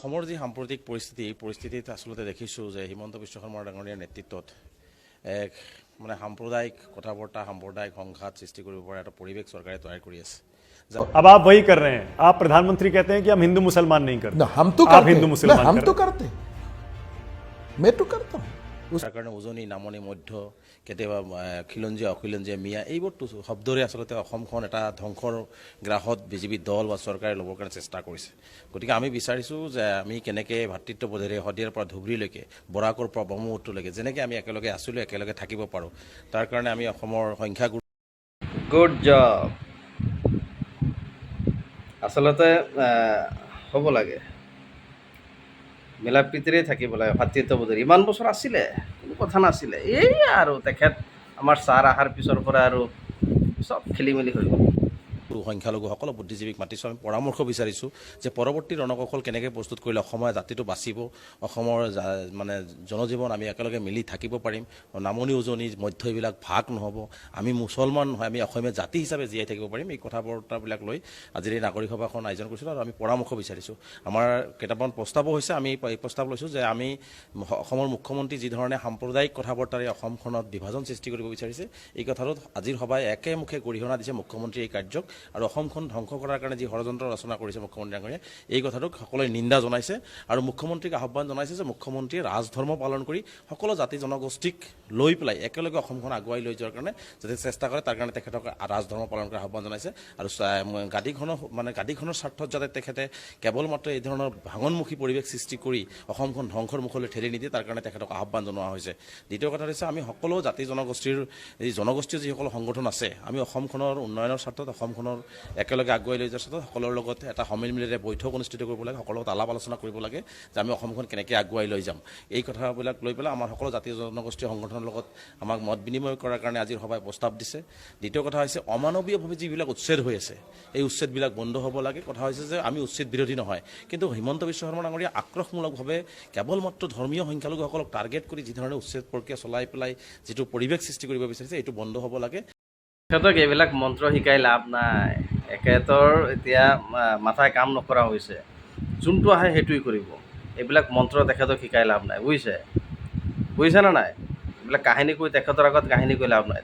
অসমৰ যি সাম্প্ৰতিক পৰিস্থিতি এই পৰিস্থিতিত আচলতে দেখিছোঁ যে হিমন্ত বিশ্ব শৰ্মা ডাঙৰীয়াৰ নেতৃত্বত এক মানে সাম্প্ৰদায়িক কথা বৰ্তা সাম্প্ৰদায়িক সংঘাত সৃষ্টি কৰিব পৰা এটা পৰিৱেশ চৰকাৰে তৈয়াৰ কৰি আছে যা- अब आप वही कर रहे हैं आप प्रधानमंत्री कहते हैं कि हम हिंदू मुसलमान नहीं करते ना हम तो आप करते हिंदू हैं। मुसलमान ना, हम कर तो रहे हैं। करते हैं। मैं तो करता हूँ उस তাৰ কাৰণে উজনি নামনি মধ্য কেতিয়াবা খিলঞ্জীয়া অখিলঞ্জীয়া মিয়া এইবোৰতো শব্দৰে আচলতে অসমখন এটা ধ্বংসৰ গ্ৰাহত বিজেপি দল বা চৰকাৰে ল'বৰ কাৰণে চেষ্টা কৰিছে। গতিকে আমি বিচাৰিছোঁ যে আমি কেনেকৈ ভাতৃত্ববোধেৰে শদিয়াৰ পৰা ধুবুৰীলৈকে বৰাকৰ পৰা ব্ৰহ্মপুত্ৰলৈকে যেনেকৈ আমি একেলগে আছিলোঁ একেলগে থাকিব পাৰোঁ। তাৰ কাৰণে আমি অসমৰ সংখ্যাগুৰু গুড জব আচলতে হ'ব লাগে। মিলা প্ৰীতিৰে থাকিব লাগে ভাতৃত্ববোধেৰে ইমান বছৰ আছিলে, কোনো কথা নাছিলে। এই আৰু তেখেত আমাৰ ছাৰ অহাৰ পিছৰ পৰা আৰু চব খেলি মেলি হৈ গ'ল। সংখ্যালঘু সকলো বুদ্ধিজীৱীক মাতিছোঁ আমি পৰামৰ্শ বিচাৰিছোঁ যে পৰৱৰ্তী ৰণকৌশল কেনেকৈ প্ৰস্তুত কৰিলে অসমৰ জাতিটো বাচিব অসমৰ মানে জনজীৱন আমি একেলগে মিলি থাকিব পাৰিম নামনি উজনি মধ্য এইবিলাক ভাগ নহ'ব আমি মুছলমান নহয় আমি অসমীয়া জাতি হিচাপে জীয়াই থাকিব পাৰিম এই কথা বতৰাবিলাক লৈ আজিৰ এই নাগৰিক সভাখন আয়োজন কৰিছিলোঁ আৰু আমি পৰামৰ্শ বিচাৰিছোঁ। আমাৰ কেইটামান প্ৰস্তাৱো হৈছে আমি এই প্ৰস্তাৱ লৈছোঁ যে আমি অসমৰ মুখ্যমন্ত্ৰী যি ধৰণে সাম্প্ৰদায়িক কথা বতৰাৰে অসমখনত বিভাজন সৃষ্টি কৰিব বিচাৰিছে এই কথাটোত আজিৰ সভাই একেমুখে গৰিহণা দিছে মুখ্যমন্ত্ৰীৰ এই কাৰ্যক। আৰু অসমখন ধ্বংস কৰাৰ কাৰণে যি ষড়যন্ত্ৰ ৰচনা কৰিছে মুখ্যমন্ত্ৰী ডাঙৰীয়াই এই কথাটোক সকলোৱে নিন্দা জনাইছে আৰু মুখ্যমন্ত্ৰীক আহ্বান জনাইছে যে মুখ্যমন্ত্ৰীয়ে ৰাজধৰ্ম পালন কৰি সকলো জাতি জনগোষ্ঠীক লৈ পেলাই একেলগে অসমখন আগুৱাই লৈ যোৱাৰ কাৰণে যাতে চেষ্টা কৰে, তাৰ কাৰণে তেখেতক ৰাজধৰ্ম পালন কৰাৰ আহ্বান জনাইছে। আৰু গাদীখনৰ মানে গাদীখনৰ স্বাৰ্থত যাতে তেখেতে কেৱল মাত্ৰ এই ধৰণৰ ভাঙনমুখী পৰিৱেশ সৃষ্টি কৰি অসমখন ধ্বংসৰ মুখলৈ ঠেলি নিদিয়ে, তাৰ কাৰণে তেখেতক আহ্বান জনোৱা হৈছে। দ্বিতীয় কথা হৈছে, আমি সকলো জাতি জনগোষ্ঠীৰ, এই জনগোষ্ঠীয় যিসকল সংগঠন আছে, আমি অসমখনৰ উন্নয়নৰ স্বাৰ্থত অসমখনৰ একেলগে আগুৱাই লৈ যোৱাৰ স্বাৰ্থত সকলোৰে লগত এটা সমিলমিলেৰে বৈঠক অনুষ্ঠিত কৰিব লাগে সকলো লগত আলাপ আলোচনা কৰিব লাগে যে আমি অসমখন কেনেকৈ আগুৱাই লৈ যাম। এই কথাবিলাক লৈ পেলাই আমাৰ সকলো জাতি জনগোষ্ঠীয় সংগঠনৰ লগত আমাক মত বিনিময় কৰাৰ কাৰণে আজিৰ সভাই প্ৰস্তাৱ দিছে। দ্বিতীয় কথা হৈছে অমানৱীয়ভাৱে যিবিলাক উচ্ছেদ হৈ আছে, এই উচ্ছেদবিলাক বন্ধ হ'ব লাগে। কথা হৈছে যে আমি উচ্ছেদ বিৰোধী নহয়, কিন্তু হিমন্ত বিশ্ব শৰ্মা ডাঙৰীয়া আক্ৰোশমূলকভাৱে কেৱল মাত্ৰ ধৰ্মীয় সংখ্যালঘুসকলক টাৰ্গেট কৰি যিধৰণে উচ্ছেদ প্ৰক্ৰিয়া চলাই পেলাই যিটো পৰিৱেশ সৃষ্টি কৰিব বিচাৰিছে, এইটো বন্ধ হ'ব লাগে। তেখেতক এইবিলাক মন্ত্ৰ শিকাই লাভ নাই। এখেতৰ এতিয়া মাথাই কাম নকৰা হৈছে। যোনটো আহে সেইটোৱে কৰিব। এইবিলাক মন্ত্ৰ তেখেতক শিকাই লাভ নাই, বুজিছে? বুজিছেনে নাই? এইবিলাক কাহিনী কৈ, তেখেতৰ আগত কাহিনী কৈ লাভ নাই।